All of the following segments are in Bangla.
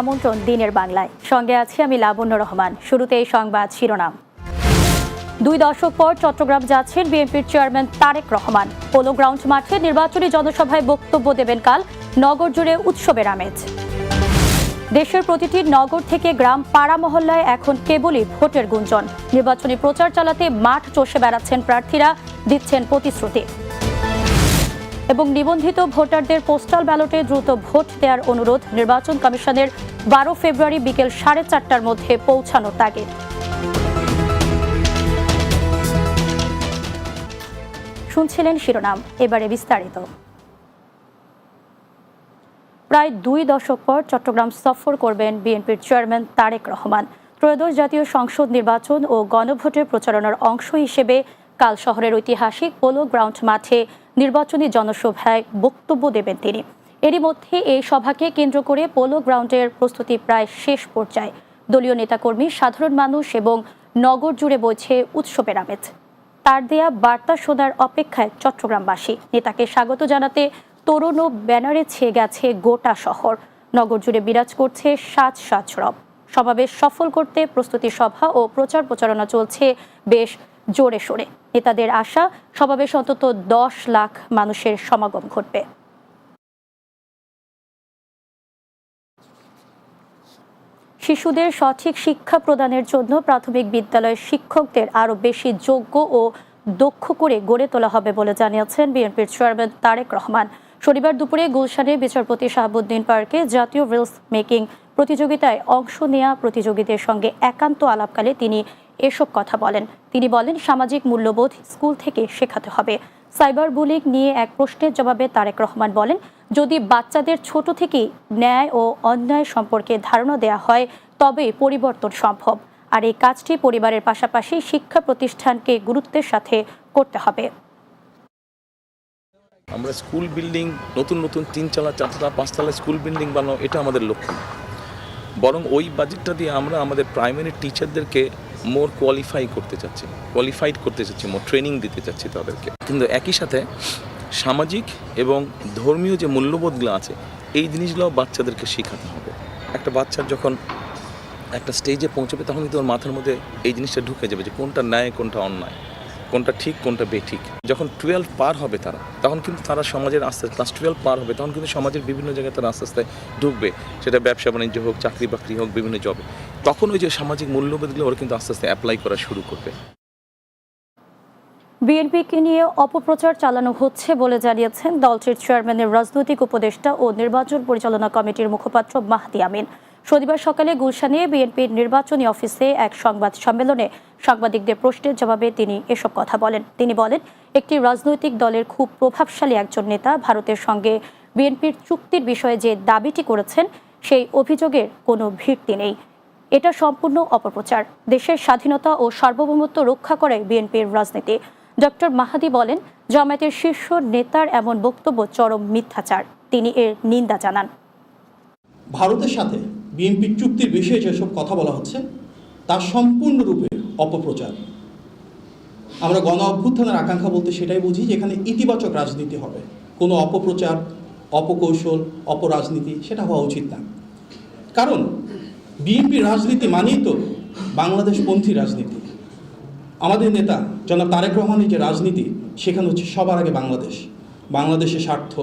আমন্ত্রণ দিনের বাংলায়। সঙ্গে আছি আমি লাবণ্য রহমান। শুরুতে এই সংবাদ শিরোনাম। দুই দশক পর চট্টগ্রাম যাচ্ছেন বিএনপির chairman Tarique Rahman. Polo ground মাঠে নির্বাচনী জনসভায় বক্তব্য দেবেন কাল নগর জুড়ে উৎসবের আমেজ। দেশের প্রতিটি নগর থেকে গ্রাম পাড়া মহল্লায় এখন কেবলই ভোটের গুঞ্জন। নির্বাচনী প্রচার চালাতে মাঠ চষে বেড়াচ্ছেন প্রার্থীরা, দিচ্ছেন প্রতিশ্রুতি। এবং নিবন্ধিত ভোটারদের পোস্টাল ব্যালটে দ্রুত ভোট দেওয়ার অনুরোধ নির্বাচন কমিশনের বারো ফেব্রুয়ারি বিকেল সাড়ে চারটার মধ্যে পৌঁছানোর তাগিদ শুনছিলেন শিরোনাম, এবারে বিস্তারিত। প্রায় দুই দশক পর চট্টগ্রাম সফর করবেন বিএনপির চেয়ারম্যান তারেক রহমান। ত্রয়োদশ জাতীয় সংসদ নির্বাচন ও গণভোটের প্রচারণার অংশ হিসেবে কাল শহরের ঐতিহাসিক পোলো গ্রাউন্ড মাঠে নির্বাচনী জনসভায় বক্তব্য দেবেন তিনি। এরই মধ্যে এই সভাকে কেন্দ্র করে পোলো গ্রাউন্ডের প্রস্তুতি প্রায় শেষ পর্যায়ে। দলীয় নেতাকর্মী, সাধারণ মানুষ এবং নগর জুড়ে বইছে উৎসবের আমেজ। তার দেয়া বার্তা শোনার অপেক্ষায় চট্টগ্রামবাসী। নেতাকে স্বাগত জানাতে তরুণ ও ব্যানারে ছেয়ে গেছে গোটা শহর। নগর জুড়ে বিরাজ করছে সাজ সাজ রব। সমাবেশ সফল করতে প্রস্তুতি সভা ও প্রচার প্রচারণা চলছে বেশ জোরে সোরে। নেতাদের আশা, সমাবেশ অন্তত দশ লাখ মানুষের সমাগম ঘটবে। শিশুদের সঠিক শিক্ষা প্রদানের জন্য প্রাথমিক বিদ্যালয়ের শিক্ষকদের আরও বেশি যোগ্য ও দক্ষ করে গড়ে তোলা হবে বলে জানিয়েছেন বিএনপির চেয়ারম্যান তারেক রহমান। শনিবার দুপুরে গুলশানে বিচারপতি শাহাবুদ্দিন পার্কে জাতীয় রিলস মেকিং প্রতিযোগিতায় অংশ নেওয়া প্রতিযোগীদের সঙ্গে একান্ত আলাপকালে তিনি এসব কথা বলেন। তিনি বলেন, সামাজিক মূল্যবোধ স্কুল থেকে শেখাতে হবে। সাইবার বুলিং নিয়ে এক প্রশ্নের জবাবে তারেক রহমান বলেন, যদি বাচ্চাদের ছোট থেকেই ন্যায় ও অন্যায় সম্পর্কে ধারণা দেওয়া হয়, তবে পরিবর্তন সম্ভব। আর এই কাজটি পরিবারের পাশাপাশি শিক্ষা প্রতিষ্ঠানকে গুরুত্বের সাথে করতে হবে। আমরা স্কুল বিল্ডিং, নতুন নতুন তিনতলা চারতলা পাঁচতলা স্কুল বিল্ডিং বানানো এটা আমাদের লক্ষ্য। বরং ওই বাজেটটা দিয়ে আমরা আমাদের প্রাইমারি টিচারদেরকে মোর কোয়ালিফাই করতে চাচ্ছে কোয়ালিফাইড করতে চাচ্ছে মোর ট্রেনিং দিতে চাচ্ছে তাদেরকে। কিন্তু একই সাথে সামাজিক এবং ধর্মীয় যে মূল্যবোধগুলো আছে, এই জিনিসগুলো বাচ্চাদেরকে শেখাতে হবে। একটা বাচ্চার যখন একটা স্টেজে পৌঁছবে, তখন কিন্তু ওর মাথার মধ্যে এই জিনিসটা ঢুকে যাবে যে কোনটা ন্যায়, কোনটা অন্যায়। কোনটা ঠিক, কোনটা বেঠিক। যখন টুয়েলভ পার হবে তারা, তখন কিন্তু তারা সমাজের আস্তে ক্লাস টুয়েলভ পার হবে, তখন কিন্তু সমাজের বিভিন্ন জায়গায় তারা আস্তে আস্তে ঢুকবে। সেটা ব্যবসা বাণিজ্য হোক, চাকরি বাকরি হোক, বিভিন্ন জবে তখন ওই যে সামাজিক মূল্যবোধগুলো, ওরা কিন্তু আস্তে আস্তে অ্যাপ্লাই করা শুরু করবে। বিএনপিকে নিয়ে অপপ্রচার চালানো হচ্ছে বলে জানিয়েছেন দলটির চেয়ারম্যানের রাজনৈতিক উপদেষ্টা ও নির্বাচন পরিচালনা কমিটির মুখপাত্র মাহদি আমিন। শনিবার সকালে গুলশানে বিএনপির নির্বাচনী অফিসে এক সংবাদ সম্মেলনে সাংবাদিকদের প্রশ্নের জবাবে তিনি এসব কথা বলেন। তিনি বলেন, একটি রাজনৈতিক দলের খুব প্রভাবশালী একজন নেতা ভারতের সঙ্গে বিএনপির চুক্তির বিষয়ে যে দাবিটি করেছেন, সেই অভিযোগের কোনো ভিত্তি নেই। এটা সম্পূর্ণ অপপ্রচার। দেশের স্বাধীনতা ও সার্বভৌমত্ব রক্ষা করে বিএনপির রাজনীতি। ডক্টর মাহাদি বলেন, জামায়াতের শীর্ষ নেতার এমন বক্তব্য চরম মিথ্যাচার। তিনি এর নিন্দা জানান। ভারতের সাথে বিএনপির চুক্তির বিষয়ে যেসব কথা বলা হচ্ছে, তা সম্পূর্ণরূপে অপপ্রচার। আমরা গণ অভ্যুত্থানের আকাঙ্ক্ষা বলতে সেটাই বুঝি যেখানে ইতিবাচক রাজনীতি হবে। কোনো অপপ্রচার, অপকৌশল, অপরাজনীতি সেটা হওয়া উচিত না। কারণ বিএনপির রাজনীতি মানেই তো বাংলাদেশপন্থী রাজনীতি। আমাদের নেতা জনাব তারেক রহমানের যে রাজনীতি, সেখানে হচ্ছে সবার আগে বাংলাদেশ। বাংলাদেশের স্বার্থ,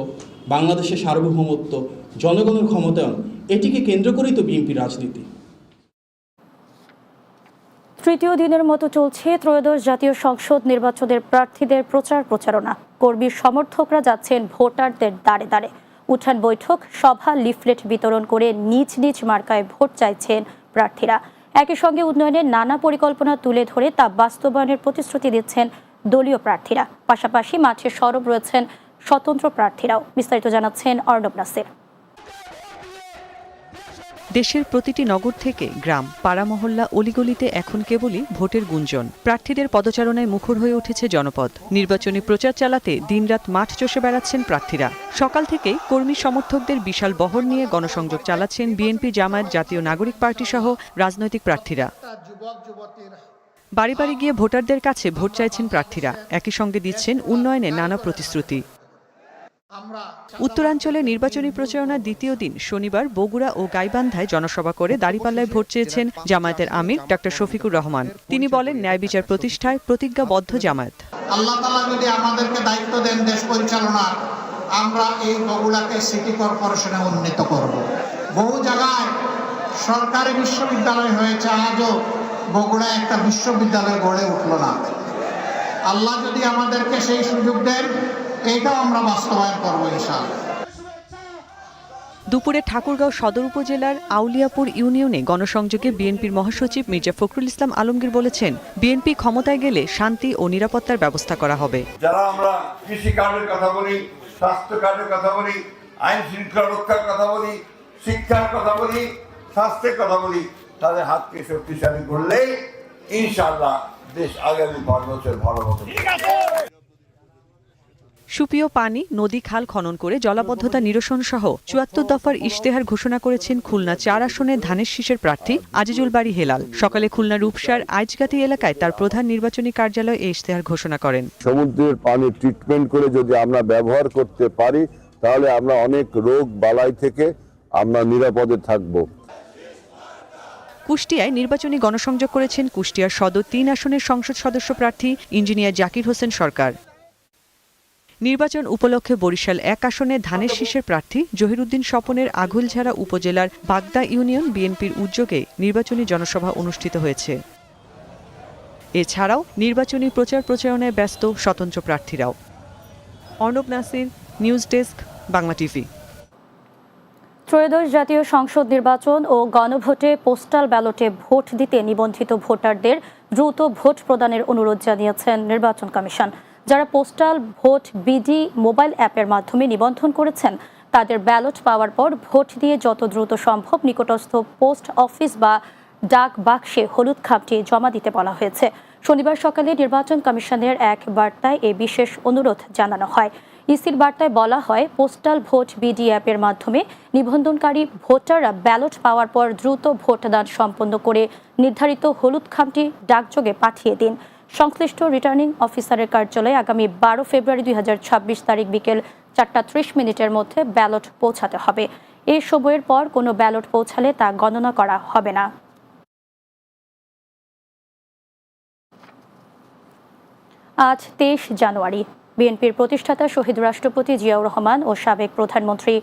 বাংলাদেশের সার্বভৌমত্ব, জনগণের ক্ষমতায়ন এটিকে কেন্দ্র করেই তো বিএনপির রাজনীতি। তৃতীয় দিনের মতো চলছে ত্রয়োদশ জাতীয় সংসদ নির্বাচনের প্রার্থীদের প্রচার প্রচারণা। কর্মী সমর্থকরা যাচ্ছেন ভোটারদের দাঁড়ে দাঁড়ে। উঠান বৈঠক, সভা, লিফলেট বিতরণ করে নিজ নিজ মার্কায় ভোট চাইছেন প্রার্থীরা। একই সঙ্গে উন্নয়নের নানা পরিকল্পনা তুলে ধরে তা বাস্তবায়নের প্রতিশ্রুতি দিচ্ছেন দলীয় প্রার্থীরা। পাশাপাশি মাঠে সরব রয়েছেন স্বতন্ত্র প্রার্থীরাও। বিস্তারিত জানাচ্ছেন অর্ণব নাসির। দেশের প্রতিটি নগর থেকে গ্রাম, পাড়া, মহল্লা, অলিগলিতে এখন কেবলই ভোটের গুঞ্জন। প্রার্থীদের পদচারণায় মুখর হয়ে উঠেছে জনপদ। নির্বাচনী প্রচার চালাতে দিনরাত মাঠ চষে বেড়াচ্ছেন প্রার্থীরা। সকাল থেকেই কর্মী সমর্থকদের বিশাল বহর নিয়ে গণসংযোগ চালাচ্ছেন বিএনপি, জামায়াত, জাতীয় নাগরিক পার্টি সহ রাজনৈতিক প্রার্থীরা। বাড়ি বাড়ি গিয়ে ভোটারদের কাছে ভোট চাইছেন প্রার্থীরা। একই সঙ্গে দিচ্ছেন উন্নয়নে নানা প্রতিশ্রুতি। উত্তরাঞ্চলে নির্বাচনী প্রচারণার দ্বিতীয় দিন শনিবার বগুড়া ও গাইবান্ধায় জনসভা করে দাঁড়িপাল্লায় ভোট চেয়েছেন জামায়াতের আমির ডক্টর শফিকুর রহমান। তিনি বলেন ন্যায় বিচার প্রতিষ্ঠায় প্রতিজ্ঞাবদ্ধ জামায়াত আল্লাহ তালা যদি আমাদেরকে দায়িত্ব দেন দেশ পরিচালনার আমরা এই বগুড়াকে সিটি কর্পোরেশনে উন্নীত করব। বহু জায়গায় সরকারি বিশ্ববিদ্যালয় হয়েছে আজও বগুড়া একটা বিশ্ববিদ্যালয় গড়ে উঠল না। আল্লাহ যদি আমাদেরকে সেই সুযোগ দেন এইটাও আমরা বাস্তবায়ন করব ইনশাআল্লাহ। দুপুরে ঠাকুরগাঁও সদর উপজেলার আউলিয়াপুর ইউনিয়নে গণসংযোগে বিএনপির মহাসচিব মির্জা ফখরুল ইসলাম আলমগীর বলেছেন বিএনপি ক্ষমতায় গেলে শান্তি ও নিরাপত্তার ব্যবস্থা করা হবে। যারা আমরা কৃষি কার্ডের কথা বলি স্বাস্থ্য কার্ডের কথা বলি আইন শৃঙ্খলা রক্ষার কথা বলি শিক্ষার কথা বলি স্বাস্থ্যের কথা বলি তাদের হাতকে শক্তিশালী করলে ইনশাআল্লাহ দেশ আগামী পাঁচ বছর ভালো মতো সুপীয় পানি নদী খাল খনন করে জলাবদ্ধতা নিরসন সহ চুয়াত্তর দফার ইশতেহার ঘোষণা করেছেন খুলনা চার আসনের ধানের শীষের প্রার্থী আজিজুল বাড়ি হেলাল। সকালে খুলনা রূপসার আইজগাতি এলাকায় তার প্রধান নির্বাচনী কার্যালয়ে এই ইশতেহার ঘোষণা করেন। সমুদ্রের পানি ট্রিটমেন্ট করে যদি আমরা ব্যবহার করতে পারি তাহলে আমরা অনেক রোগ বালাই থেকে আমরা নিরাপদে থাকব। কুষ্টিয়ায় নির্বাচনী গণসংযোগ করেছেন কুষ্টিয়ার সদর তিন আসনের সংসদ সদস্য প্রার্থী ইঞ্জিনিয়ার জাকির হোসেন সরকার। নির্বাচন উপলক্ষে বরিশাল এক আসনে ধানের শীষের প্রার্থী জহিরুদ্দিন স্বপনের আঘুলঝাড়া উপজেলার বাগদা ইউনিয়ন বিএনপির উদ্যোগে নির্বাচনী জনসভা অনুষ্ঠিত হয়েছে। এছাড়াও নির্বাচনী প্রচার প্রচারণায় ব্যস্ত স্বতন্ত্র প্রার্থীরাও। Arnab Nasir news desk Bangla TV. ত্রয়োদশ জাতীয় সংসদ নির্বাচন ও গণভোটে পোস্টাল ব্যালটে ভোট দিতে নিবন্ধিত ভোটারদের দ্রুত ভোট প্রদানের অনুরোধ জানিয়েছেন নির্বাচন কমিশন। যারা পোস্টাল ভোট বিডি মোবাইল অ্যাপের মাধ্যমে নিবন্ধন করেছেন, তাদের ব্যালট পাওয়ার পর ভোট দিয়ে যত দ্রুত সম্ভব নিকটস্থ পোস্ট অফিস বা ডাক বাক্সে হলুদ খাপটি জমা দিতে বলা হয়েছে। শনিবার সকালে নির্বাচন কমিশনের এক বার্তায় এ বিশেষ অনুরোধ জানানো হয়। ইসির বার্তায় বলা হয়, পোস্টাল ভোট বিডি অ্যাপের মাধ্যমে নিবন্ধনকারী ভোটাররা ব্যালট পাওয়ার পর দ্রুত ভোটদান সম্পন্ন করে নির্ধারিত হলুদ খামটি ডাকযোগে পাঠিয়ে দিন। সংশ্লিষ্ট রিটার্নিং অফিসারের কার্যালয়ে আগামী বারো ফেব্রুয়ারি দুই হাজার ছাব্বিশ তারিখ বিকেল চারটা ত্রিশ মিনিটের মধ্যে ব্যালট পৌঁছাতে হবে। এই সময়ের পর কোনো ব্যালট পৌঁছালে তা গণনা করা হবে না। আজ তেইশ জানুয়ারি। বিএনপির প্রতিষ্ঠাতা শহীদ রাষ্ট্রপতি জিয়াউর রহমান ও সাবেক প্রধানমন্ত্রী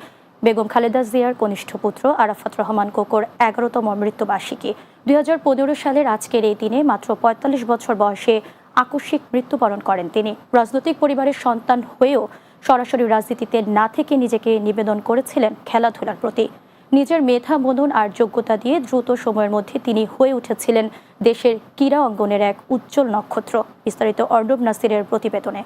বেগম খালেদা জিয়ার কনিষ্ঠ পুত্র আরাফাত রহমান কোকোর এগারোতম মৃত্যুবার্ষিকী। দুই হাজার পনেরো সালের আজকের এই দিনে মাত্র পঁয়তাল্লিশ বছর বয়সে আকস্মিক মৃত্যুবরণ করেন তিনি। রাজনৈতিক পরিবারের সন্তান হয়েও সরাসরি রাজনীতিতে না থেকে নিজেকে নিবেদন করেছিলেন খেলাধুলার প্রতি। নিজের মেধা, মনন আর যোগ্যতা দিয়ে দ্রুত সময়ের মধ্যে তিনি হয়ে উঠেছিলেন দেশের ক্রীড়া অঙ্গনের এক উজ্জ্বল নক্ষত্র। বিস্তারিত অর্ণব নাসিরের প্রতিবেদনে।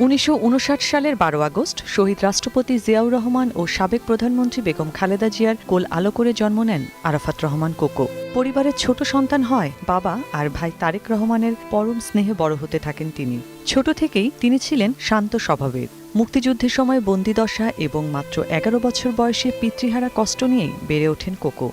উনিশশো উনষাট সালের বারো আগস্ট শহীদ রাষ্ট্রপতি জিয়াউর রহমান ও সাবেক প্রধানমন্ত্রী বেগম খালেদা জিয়ার কোল আলো করে জন্ম নেন আরাফাত রহমান কোকো। পরিবারের ছোট সন্তান হয় বাবা আর ভাই তারেক রহমানের পরম স্নেহে বড় হতে থাকেন তিনি। ছোট থেকেই তিনি ছিলেন শান্ত স্বভাবের। মুক্তিযুদ্ধের সময় বন্দিদশা এবং মাত্র এগারো বছর বয়সে পিতৃহারা কষ্ট নিয়ে বেড়ে ওঠেন কোকো।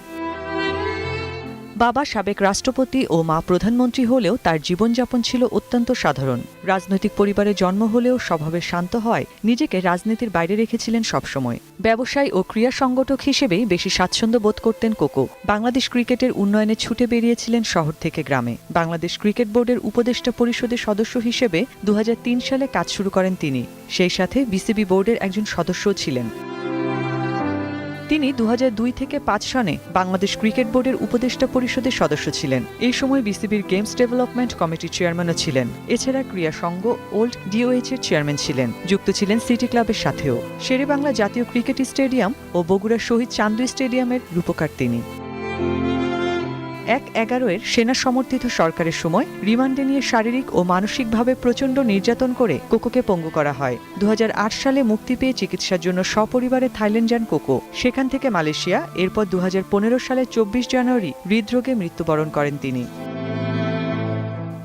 বাবা সাবেক রাষ্ট্রপতি ও মা প্রধানমন্ত্রী হলেও তার জীবনযাপন ছিল অত্যন্ত সাধারণ। রাজনৈতিক পরিবারে জন্ম হলেও স্বভাবে শান্ত হয় নিজেকে রাজনীতির বাইরে রেখেছিলেন সবসময়। ব্যবসায়ী ও ক্রীড়া সংগঠক হিসেবেই বেশি স্বাচ্ছন্দ্য বোধ করতেন কোকো। বাংলাদেশ ক্রিকেটের উন্নয়নে ছুটে বেরিয়েছিলেন শহর থেকে গ্রামে। বাংলাদেশ ক্রিকেট বোর্ডের উপদেষ্টা পরিষদের সদস্য হিসেবে দু হাজার তিন সালে কাজ শুরু করেন তিনি। সেই সাথে বিসিবি বোর্ডের একজন সদস্যও ছিলেন। তিনি দু হাজার দুই থেকে পাঁচ সনে বাংলাদেশ ক্রিকেট বোর্ডের উপদেষ্টা পরিষদের সদস্য ছিলেন। এই সময় বিসিবির গেমস ডেভেলপমেন্ট কমিটির চেয়ারম্যানও ছিলেন। এছাড়া ক্রিয়া সংঘ ওল্ড ডিওএইচ এর চেয়ারম্যান ছিলেন। যুক্ত ছিলেন সিটি ক্লাবের সাথেও। শেরে বাংলা জাতীয় ক্রিকেট স্টেডিয়াম ও বগুড়া শহীদ চান্দু স্টেডিয়ামের রূপকার তিনি। এক এগারোয়ের সেনা সমর্থিত সরকারের সময় রিমান্ডে নিয়ে শারীরিক ও মানসিকভাবে প্রচণ্ড নির্যাতন করে কোকোকে পঙ্গু করা হয়। দু হাজার আট সালে মুক্তি পেয়ে চিকিৎসার জন্য সপরিবারে থাইল্যান্ড যান কোকো। সেখান থেকে মালয়েশিয়া, এরপর দু সালে চব্বিশ জানুয়ারি হৃদরোগে মৃত্যুবরণ করেন তিনি।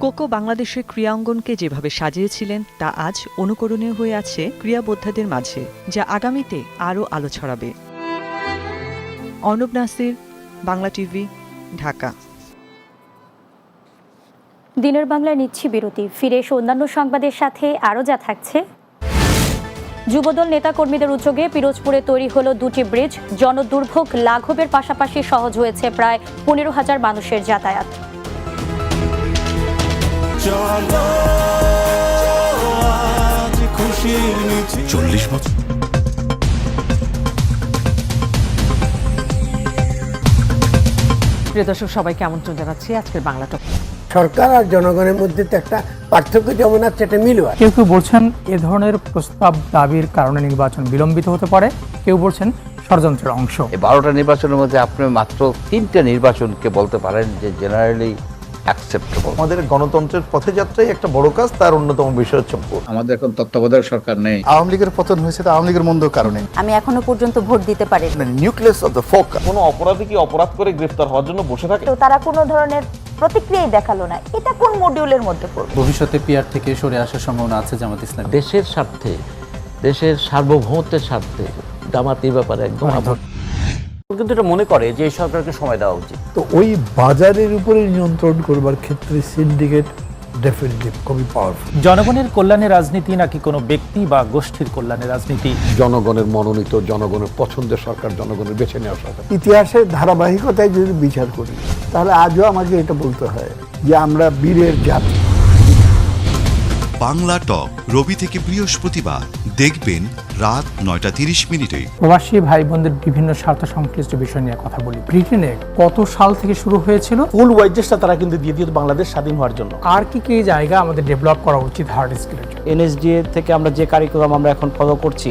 কোকো বাংলাদেশের ক্রীড়াঙ্গনকে যেভাবে সাজিয়েছিলেন, তা আজ অনুকরণীয় হয়ে আছে ক্রীড়াবোদ্ধাদের মাঝে, যা আগামীতে আরও আলো ছড়াবে। অর্ণব নাসির, বাংলা টিভি ঢাকা। দিনের বাংলায় নিচ্ছি বিরতি। ফিরে এসে অন্যান্য সংবাদের সাথে আরও যা থাকছে। যুবদল নেতাকর্মীদের উদ্যোগে পিরোজপুরে তৈরি হলো দুটি ব্রিজ। জনদুর্ভোগ লাঘবের পাশাপাশি সহজ হয়েছে প্রায় পনেরো হাজার মানুষের যাতায়াত। চল্লিশ বছর। প্রিয় দর্শক সবাইকে আমন্ত্রণ জানাচ্ছি আজকের বাংলা টক। সরকার আর জনগণের মধ্যে তো একটা পার্থক্য যেমন আছে এটা মিলু আছে। কেউ কেউ বলছেন এ ধরনের প্রস্তাব দাবির কারণে নির্বাচন বিলম্বিত হতে পারে কেউ বলছেন ষড়যন্ত্রের অংশ। এই বারোটা নির্বাচনের মধ্যে আপনি মাত্র তিনটা নির্বাচনকে বলতে পারেন যে জেনারেলি অ্যাকসেপ্টেবল আমাদের গণতন্ত্রের পথে যাত্রাই একটা বড় কাজ তার অন্যতম বিষয় হচ্ছে ভোট। আমাদের এখন তত্ত্বাবধায়ক সরকার নেই। আওয়ামী লীগের পতন হয়েছে তা আওয়ামী লীগের মন্দ কারণে। আমি এখনও পর্যন্ত ভোট দিতে পারি নিউক্লিয়াস অফ দ্য ফোক কোনো অপরাধী কি অপরাধ করে গ্রেফতার হওয়ার জন্য বসে থাকে? তো তারা কোনো ধরনের প্রতিক্রিয়াই দেখাল না। এটা কোন মডিউলের মধ্যে পড়বে? ভবিষ্যতে পিয়ার থেকে সরে আসার সম্ভাবনা আছে জামাত ইসলাম। দেশের স্বার্থে দেশের সার্বভৌমত্বের স্বার্থে জামাত এই ব্যাপারে একদম কিন্তু এটা মনে করে যে সরকারকে সময় দেওয়া উচিত। তো ওই বাজারের উপরে নিয়ন্ত্রণ করবার ক্ষেত্রে সিন্ডিকেট ডেফিনেটলি খুবই পাওয়ারফুল জনগণের কল্যাণের রাজনীতি নাকি কোনো ব্যক্তি বা গোষ্ঠীর কল্যাণের রাজনীতি? জনগণের মনোনীত জনগণের পছন্দের সরকার জনগণের বেছে নেওয়া সরকার। ইতিহাসের ধারাবাহিকতায় যদি বিচার করি তাহলে আজও আমাকে এটা বলতে হয় যে আমরা বীরের জাতি। বাংলা টক রবি থেকে বৃহস্পতিবার। দেখবেন রাত নয়টা তিরিশ মিনিটে। প্রবাসী ভাই বোনদের বিভিন্ন স্বার্থ সংশ্লিষ্ট বিষয় নিয়ে কথা বলি। ব্রিটেনে কত সাল থেকে শুরু হয়েছিল? ফুল ওয়াইজেসটা তারা কিন্তু দিয়ে দিয়ে বাংলাদেশ স্বাধীন হওয়ার জন্য। আর কি কি জায়গা আমাদের ডেভেলপ করা উচিত হার্ড স্কিলের জন্য? এনএসডিএ থেকে আমরা যে কারিকুলাম আমরা এখন ফলো করছি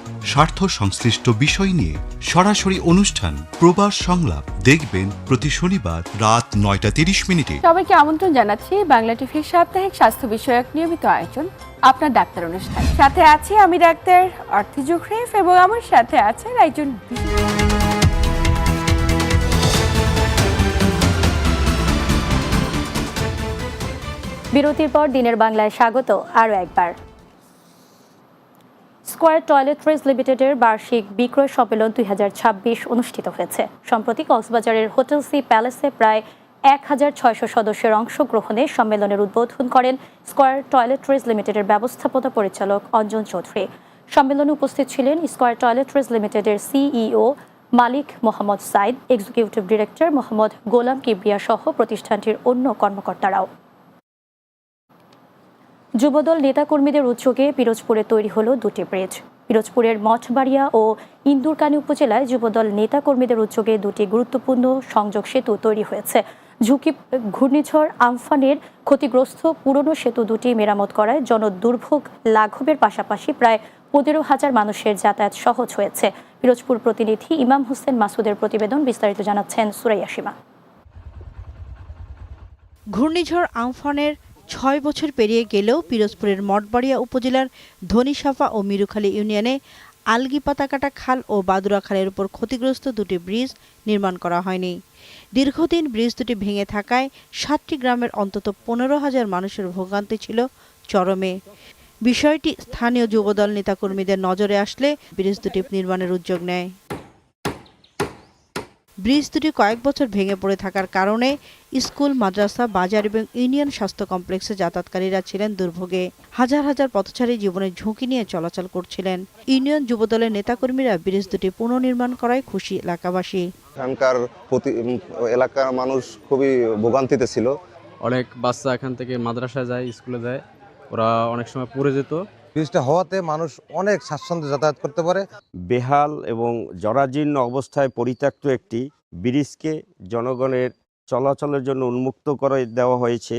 স্বার্থ সংশ্লিষ্ট বিষয় নিয়ে সরাসরি অনুষ্ঠান প্রবাস সংলাপ দেখবেন প্রতি শনিবার রাত নয়টা তিরিশ মিনিটে। সবাইকে আমন্ত্রণ জানাচ্ছি বাংলা টিভির সাপ্তাহিক স্বাস্থ্য বিষয়ক নিয়মিত আয়োজন আপনার ডাক্তার অনুষ্ঠান। সাথে আছি আমি ডাক্তার অর্থি জুখরিফ এবং আমার সাথে আছেন একজন বিরতির পর দিনের বাংলায় স্বাগত আরও একবার। স্কোয়ার টয়লেট্রিজ লিমিটেডের বার্ষিক বিক্রয় সম্মেলন দুই ছাব্বিশ অনুষ্ঠিত হয়েছে। সম্প্রতি কক্সবাজারের হোটেল সি প্যালেসে প্রায় এক হাজার ছয়শো সদস্যের অংশগ্রহণে সম্মেলনের উদ্বোধন করেন স্কোয়ার টয়লেট্রিজ লিমিটেডের ব্যবস্থাপনা পরিচালক অঞ্জন চৌধুরী। সম্মেলনে উপস্থিত ছিলেন স্কোয়ার টয়লেট্রিজ লিমিটেডের সিইও মালিক মোহাম্মদ সাইদ, এক্সিকিউটিভ ডিরেক্টর মোহাম্মদ গোলাম কিবরিয়া সহ প্রতিষ্ঠানটির অন্য কর্মকর্তারাও। যুবদল নেতাকর্মীদের উদ্যোগে পিরোজপুরে তৈরি হলো দুটি ব্রিজ। পিরোজপুরের মঠবাড়িয়া ও ইন্দুরকানী উপজেলায় যুবদল নেতাকর্মীদের উদ্যোগে দুটি গুরুত্বপূর্ণ সংযোগ সেতু তৈরি হয়েছে। ঝুঁকি, ঘূর্ণিঝড়, আমফানের ক্ষতিগ্রস্ত পুরনো সেতু দুটি মেরামত করায় জনদুর্ভোগ লাঘবের পাশাপাশি প্রায় পনেরো হাজার মানুষের যাতায়াত সহজ হয়েছে। পিরোজপুর প্রতিনিধি ইমাম হোসেন মাসুদের প্রতিবেদন বিস্তারিত জানাচ্ছেন সুরাইয়া সীমা। ঘূর্ণিঝড়, আমফানের ছয় বছর পেরিয়ে গেলেও পিরোজপুরের মঠবাড়িয়া উপজেলার ধনীসাফা ও মিরুখালী ইউনিয়নে আলগি পাতাকাটা খাল ও বাদুরা খালের উপর ক্ষতিগ্রস্ত দুটি ব্রিজ নির্মাণ করা হয়নি। দীর্ঘদিন ব্রিজ দুটি ভেঙে থাকায় সাতটি গ্রামের অন্তত পনেরো হাজার মানুষের ভোগান্তি ছিল চরমে। বিষয়টি স্থানীয় যুবদল নেতাকর্মীদের নজরে আসলে ব্রিজ দুটি নির্মাণের উদ্যোগ নেয়। ব্রিজ দুটি কয়েক বছর ভেঙে পড়ে থাকার কারণে স্কুল মাদ্রাসা বাজার এবং ইউনিয়ন স্বাস্থ্য কমপ্লেক্সে যাতায়াতকারীরা ছিলেন দুর্ভোগে। হাজার হাজার পথচারী জীবনের ঝুঁকি নিয়ে চলাচল করছিলেন। ইউনিয়ন যুবদলের নেতাকর্মীরা ব্রিজ দুটি পুনর্নির্মাণ করায় খুশি এলাকাবাসী। এখানকার প্রতি এলাকার মানুষ খুবই ভোগান্তিতে ছিল। অনেক বাচ্চা এখান থেকে মাদ্রাসায় যায় স্কুলে যায়। ওরা অনেক সময় পড়ে যেত। ব্রিজটা হওয়াতে মানুষ অনেক স্বাচ্ছন্দ্যে যাতায়াত করতে পারে। বেহাল এবং জরাজীর্ণ অবস্থায় পরিত্যক্ত একটি ব্রিজকে জনগণের চলাচলের জন্য উন্মুক্ত করে দেওয়া হয়েছে।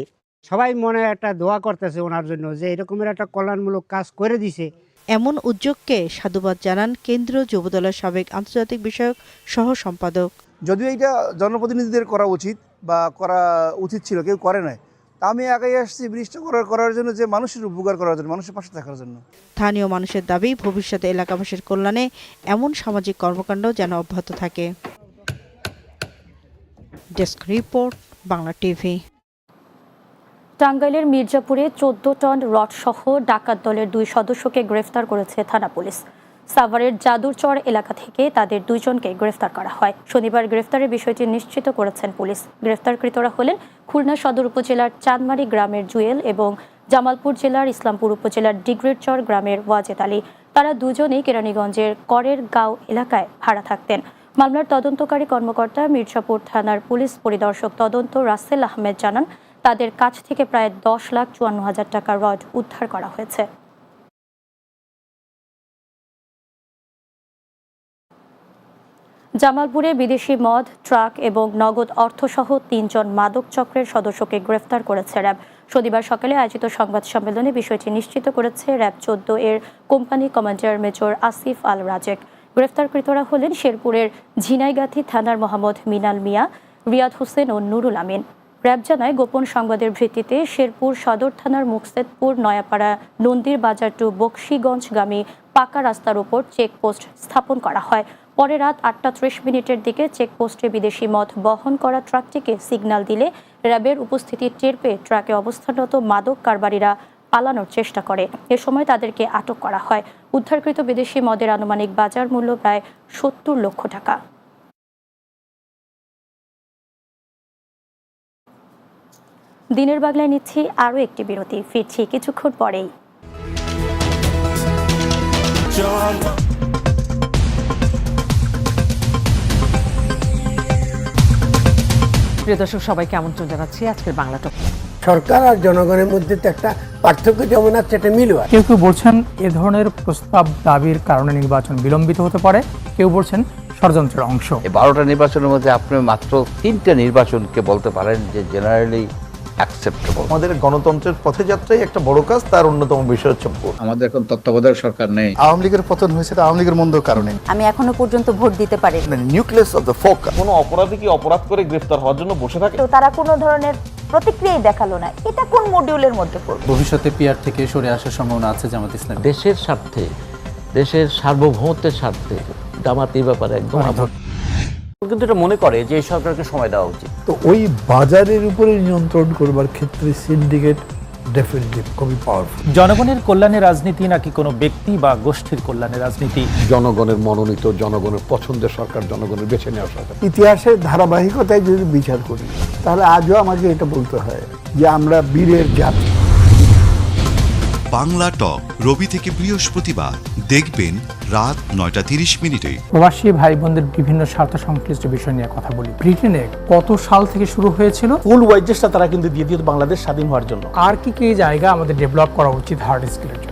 সবাই মনে একটা দোয়া করতেছে ওনার জন্য যে এরকমের একটা কল্যাণমূলক কাজ করে দিছে। এমন উদ্যোগকে সাধুবাদ জানান কেন্দ্রীয় যুবদলের সাবেক আন্তর্জাতিক বিষয়ক সহ সম্পাদক। যদিও এটা জনপ্রতিনিধিদের করা উচিত বা করা উচিত ছিল কেউ করে নাই। আমি একাই আসছি ব্রিজটা করার করার জন্য যে মানুষের উপকার করার জন্য মানুষের পাশে থাকার জন্য। স্থানীয় মানুষের দাবি ভবিষ্যতে এলাকাবাসীর কল্যাণে এমন সামাজিক কর্মকাণ্ড যেন অব্যাহত থাকে। Desk report Bangla TV. টাঙ্গাইলের মির্জাপুরে চোদ্দ টন রড সহ ডাকাত দলের দুই সদস্যকে গ্রেফতার করেছে থানা পুলিশ। সাভারের জাদুরচর এলাকা থেকে তাদের দুইজনকে গ্রেফতার করা হয়। শনিবার গ্রেফতারের বিষয়টি নিশ্চিত করেছেন পুলিশ। গ্রেফতারকৃতরা হলেন খুলনা সদর উপজেলার চাঁদমারি গ্রামের জুয়েল এবং জামালপুর জেলার ইসলামপুর উপজেলার ডিগ্রিরচর গ্রামের ওয়াজেদ আলী। তারা দুজনেই কেরানীগঞ্জের করের গাঁও এলাকায় ভাড়া থাকতেন। মামলার তদন্তকারী কর্মকর্তা মির্জাপুর থানার পুলিশ পরিদর্শক তদন্ত রাসেল আহমেদ জানান, তাদের কাছ থেকে প্রায় দশ লাখ চুয়ান্ন হাজার টাকা রড উদ্ধার করা হয়েছে। জামালপুরে বিদেশি মদ, ট্রাক এবং নগদ অর্থসহ তিনজন মাদক চক্রের সদস্যকে গ্রেফতার করেছে র্যাব। শনিবার সকালে আয়োজিত সংবাদ সম্মেলনে বিষয়টি নিশ্চিত করেছে র্যাব চোদ্দ এর company commander major Asif Al Razek. গ্রেফতারকৃতরা হলেন শেরপুরের ঝিনাইগাথি থানার মোহাম্মদ মিনাল মিয়া, রিয়াদ হোসেন ও নুরুল আমিন। র্যাব জানায়, গোপন সংবাদের ভিত্তিতে শেরপুর সদর থানার মুকসেদপুর, নয়াপাড়া, নন্দীর বাজার টু বক্সিগঞ্জগামী পাকা রাস্তার উপর চেকপোস্ট স্থাপন করা হয়। পরে রাত আটটা ত্রিশ মিনিটের দিকে চেকপোস্টে বিদেশি মদ বহন করা ট্রাকটিকে সিগন্যাল দিলে র্যাবের উপস্থিতি টের পেয়ে ট্রাকে অবস্থানরত মাদক কারবারিরা পালানোর চেষ্টা করে। এ সময় তাদেরকে আটক করা হয়। উদ্ধারকৃত বিদেশি মদের আনুমানিক বাজার মূল্য প্রায় সত্তর লক্ষ টাকা। দিনের বাংলায় নিচ্ছি আরও একটি বিরতি। ফিরছি কিছুক্ষণ পরেই। প্রিয় দর্শক সবাইকে আমন্ত্রণ জানাচ্ছি আজকের বাংলা টক। সরকার আর জনগণের মধ্যে তো একটা পার্থক্য যেমন আছে এটা মিলু কেউ কেউ বলছেন এ ধরনের প্রস্তাব দাবির কারণে নির্বাচন বিলম্বিত হতে পারে। কেউ বলছেন ষড়যন্ত্রের অংশ। এই বারোটা নির্বাচনের মধ্যে আপনি মাত্র তিনটা নির্বাচনকে বলতে পারেন যে জেনারেলি অ্যাকসেপ্টেবল আমাদের গণতন্ত্রের পথে যাত্রাই একটা বড় কাজ তার অন্যতম বিষয় হচ্ছে ভোট। আমাদের এখন তত্ত্বাবধায়ক সরকার নেই। আওয়ামী লীগের পতন হয়েছে আওয়ামী লীগের মন্দ কারণে। আমি এখনও পর্যন্ত ভোট দিতে পারি নিউক্লিয়াস অফ দ্য ফোক কোনো অপরাধী কি অপরাধ করে গ্রেফতার হওয়ার জন্য বসে থাকে? তো তারা কোনো ধরনের প্রতিক্রিয়াই দেখাল না। এটা কোন মডিউলের মধ্যে পড়বে? ভবিষ্যতে পিয়ার থেকে সরে আসার সম্ভাবনা আছে জামাত ইসলাম দেশের স্বার্থে দেশের সার্বভৌমত্বের স্বার্থে জামাত এই ব্যাপারে একদম কিন্তু এটা মনে করে যে এই সরকারকে সময় দেওয়া উচিত। তো ওই বাজারের উপরে নিয়ন্ত্রণ করবার ক্ষেত্রে সিন্ডিকেট জনগণের কল্যাণে রাজনীতি নাকি কোনো ব্যক্তি বা গোষ্ঠীর কল্যাণে রাজনীতি? জনগণের মনোনীত জনগণের পছন্দের সরকার জনগণের বেছে নেওয়া সরকার। ইতিহাসের ধারাবাহিকতায় যদি বিচার করি তাহলে আজও আমাকে এটা বলতে হয় যে আমরা বীরের জাতি। বাংলা টক রবি থেকে বৃহস্পতিবার। দেখবেন রাত নয়টা তিরিশ মিনিটে। প্রবাসী ভাই বোনদের বিভিন্ন স্বার্থ সংশ্লিষ্ট বিষয় নিয়ে কথা বলি। ব্রিটেনে কত সাল থেকে শুরু হয়েছিল? ফুল ওয়াইজেসটা তারা কিন্তু দিয়ে দিয়ে বাংলাদেশ স্বাধীন হওয়ার জন্য। আর কি কি জায়গা আমাদের ডেভেলপ করা উচিত হার্ড স্কিলের জন্য?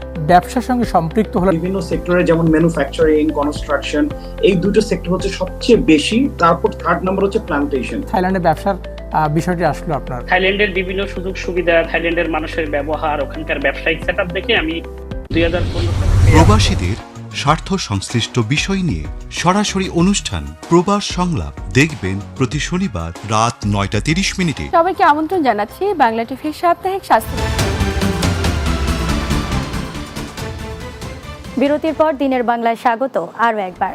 ব্যবসার সঙ্গে সম্পৃক্ত হলো বিভিন্ন সেক্টরে যেমন ম্যানুফ্যাকচারিং কনস্ট্রাকশন এই দুটো সেক্টর হচ্ছে সবচেয়ে বেশি। তারপর থার্ড নাম্বার হচ্ছে প্লান্টেশন থাইল্যান্ডে ব্যবসার বিষয়টি আসলো আপনার। থাইল্যান্ডের বিভিন্ন সুযোগ সুবিধা থাইল্যান্ডের মানুষের ব্যবহার ওখানকার ব্যবসায়িক সেটআপ দেখে আমি দুই হাজার প্রবাসীদের স্বার্থ সংশ্লিষ্ট বিষয় নিয়ে সরাসরি অনুষ্ঠান প্রবাস সংলাপ দেখবেন প্রতি শনিবার রাত নয়টা তিরিশ মিনিটে। সবাইকে আমন্ত্রণ জানাচ্ছি বাংলা টিভির সাপ্তাহিক স্বাস্থ্য। বিরতির পর দিনের বাংলায় স্বাগত আরও একবার।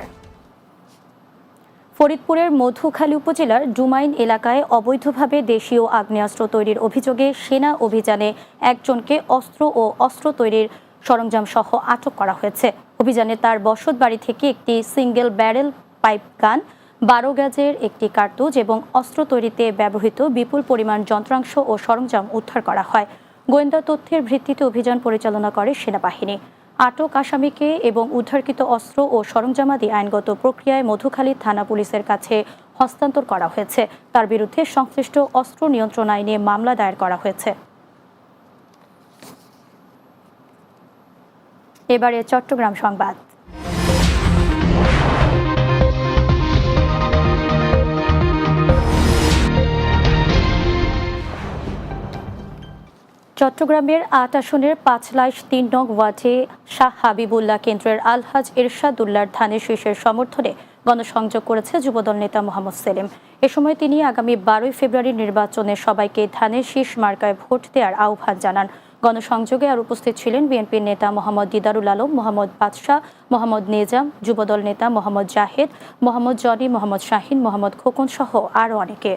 ফরিদপুরের মধুখালী উপজেলার ডুমাইন এলাকায় অবৈধভাবে দেশীয় আগ্নেয়াস্ত্র তৈরির অভিযোগে সেনা অভিযানে একজনকে অস্ত্র ও অস্ত্র তৈরির সরঞ্জাম সহ আটক করা হয়েছে। অভিযানে তার বসত বাড়ি থেকে একটি সিঙ্গেল ব্যারেল পাইপ গান, বারো গ্যাজের একটি কার্তুজ এবং অস্ত্র তৈরিতে ব্যবহৃত বিপুল পরিমাণ যন্ত্রাংশ ও সরঞ্জাম উদ্ধার করা হয়। গোয়েন্দা তথ্যের ভিত্তিতে অভিযান পরিচালনা করে সেনাবাহিনী। আটক আসামিকে এবং উদ্ধারকৃত অস্ত্র ও সরঞ্জামাদি আইনগত প্রক্রিয়ায় মধুখালী থানা পুলিশের কাছে হস্তান্তর করা হয়েছে। তার বিরুদ্ধে সংশ্লিষ্ট অস্ত্র নিয়ন্ত্রণ আইনে মামলা দায়ের করা হয়েছে। এবারে চট্টগ্রাম সংবাদ। চট্টগ্রামের আট আসনের পাঁচ লাইশ, তিন নং ওয়ার্ডে শাহ হাবিবুল্লাহ কেন্দ্রের আলহাজ ইরশাদুল্লাহর ধানের শীষের সমর্থনে গণসংযোগ করেছে যুবদল নেতা মোহাম্মদ সেলিম। এ সময় তিনি আগামী বারোই ফেব্রুয়ারি নির্বাচনে সবাইকে ধানের শীষ মার্কায় ভোট দেওয়ার আহ্বান জানান। গণসংযোগে আর উপস্থিত ছিলেন বিএনপির নেতা মোহাম্মদ দিদারুল আলম, মোহাম্মদ বাদশাহ, মোহাম্মদ নেজাম, যুবদল নেতা মোহাম্মদ জাহেদ, মোহাম্মদ জনি, মোহাম্মদ শাহিন, মোহাম্মদ খোকন সহ আরও অনেকে।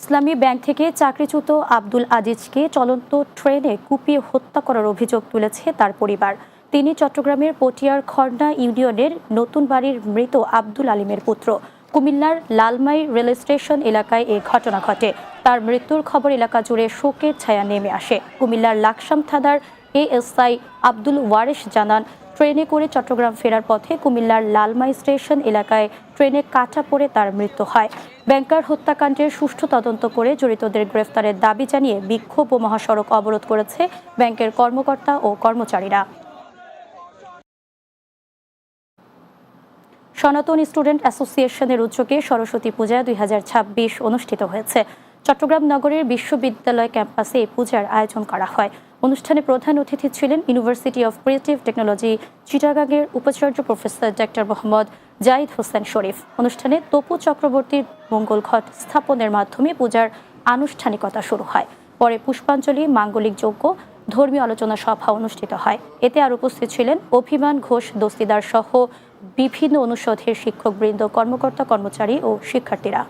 ইসলামী ব্যাংক থেকে চাকরিচ্যুত আব্দুল আজিজকে চলন্ত ট্রেনে কুপিয়ে হত্যা করার অভিযোগ তুলেছে তার পরিবার। তিনি চট্টগ্রামের পটিয়ার খর্ণা ইউনিয়নের নতুন বাড়ির মৃত আব্দুল আলিমের পুত্র। কুমিল্লার লালমাই রেল স্টেশন এলাকায় এ ঘটনা ঘটে। তার মৃত্যুর খবর এলাকা জুড়ে শোকের ছায়া নেমে আসে। কুমিল্লার লাকসাম থানার এএসআই আব্দুল ওয়ারেশ জানান, ট্রেনে করে চট্টগ্রাম ফেরার পথে কুমিল্লার লালমাই স্টেশন এলাকায় ট্রেনে কাটা পড়ে তার মৃত্যু হয়। ব্যাংকার হত্যাকাণ্ডের সুষ্ঠু তদন্ত করে জড়িতদের গ্রেফতারের দাবি জানিয়ে বিক্ষোভ ও মহাসড়ক অবরোধ করেছে ব্যাংকের কর্মকর্তা ও কর্মচারীরা। সনাতন স্টুডেন্ট অ্যাসোসিয়েশনের উদ্যোগে সরস্বতী পূজা দুই হাজার ছাব্বিশ অনুষ্ঠিত হয়েছে। চট্টগ্রাম নগরের বিশ্ববিদ্যালয় ক্যাম্পাসে এই পূজার আয়োজন করা হয়। অনুষ্ঠানে প্রধান অতিথি ছিলেন ইউনিভার্সিটি অফ ক্রিয়েটিভ টেকনোলজি চিটাগাংয়ের উপাচার্য প্রফেসর ডক্টর মোহাম্মদ জাহিদ হোসেন শরীফ। অনুষ্ঠানে তপু চক্রবর্তীর মঙ্গল ঘট স্থাপনের মাধ্যমে পূজার আনুষ্ঠানিকতা শুরু হয়। পরে পুষ্পাঞ্জলি, মাঙ্গলিক যজ্ঞ, ধর্মীয় আলোচনা সভা অনুষ্ঠিত হয়। এতে আর উপস্থিত ছিলেন অভিমান ঘোষ, দস্তিদার সহ বিভিন্ন অনুষদের শিক্ষকবৃন্দ, কর্মকর্তা, কর্মচারী ও শিক্ষার্থীরা।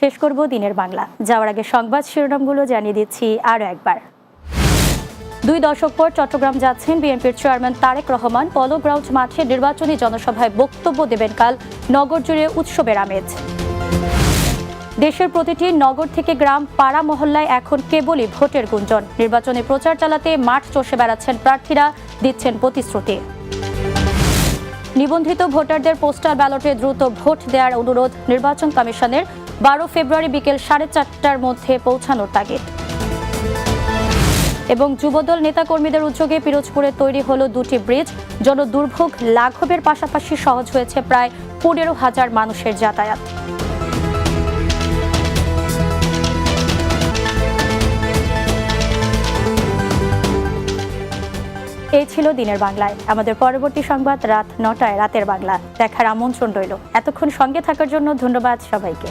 শেষ করব দিনের বাংলা। যাওয়ার আগে সংবাদ শিরোনামগুলো জানিয়ে দিচ্ছি আরও একবার। দুই দশক পর চট্টগ্রাম যাচ্ছেন বিএনপির চেয়ারম্যান তারেক রহমান। পলো গ্রাউন্ড মাঠে নির্বাচনী জনসভায় বক্তব্য দেবেন কাল নগর জুড়ে উৎসবের আমেজ। দেশের প্রতিটি নগর থেকে গ্রাম, পাড়া, মহল্লায় এখন কেবলই ভোটের গুঞ্জন। নির্বাচনে প্রচার চালাতে মাঠ চষে বেড়াচ্ছেন প্রার্থীরা, দিচ্ছেন প্রতিশ্রুতি। নিবন্ধিত ভোটারদের পোস্টাল ব্যালটে দ্রুত ভোট দেওয়ার অনুরোধ নির্বাচন কমিশনের। বারো ফেব্রুয়ারি বিকেল সাড়ে চারটার মধ্যে পৌঁছানোর তাগিদ। এবং যুবদল নেতাকর্মীদের উদ্যোগে পিরোজপুরে তৈরি হলো দুটি ব্রিজ। জন দুর্ভোগ লাঘবের পাশাপাশি সহজ হয়েছে প্রায় পনেরো হাজার মানুষের যাতায়াত। এই ছিল দিনের বাংলায়। আমাদের পরবর্তী সংবাদ রাত নটায়, রাতের বাংলা। দেখার আমন্ত্রণ রইল। এতক্ষণ সঙ্গে থাকার জন্য ধন্যবাদ সবাইকে।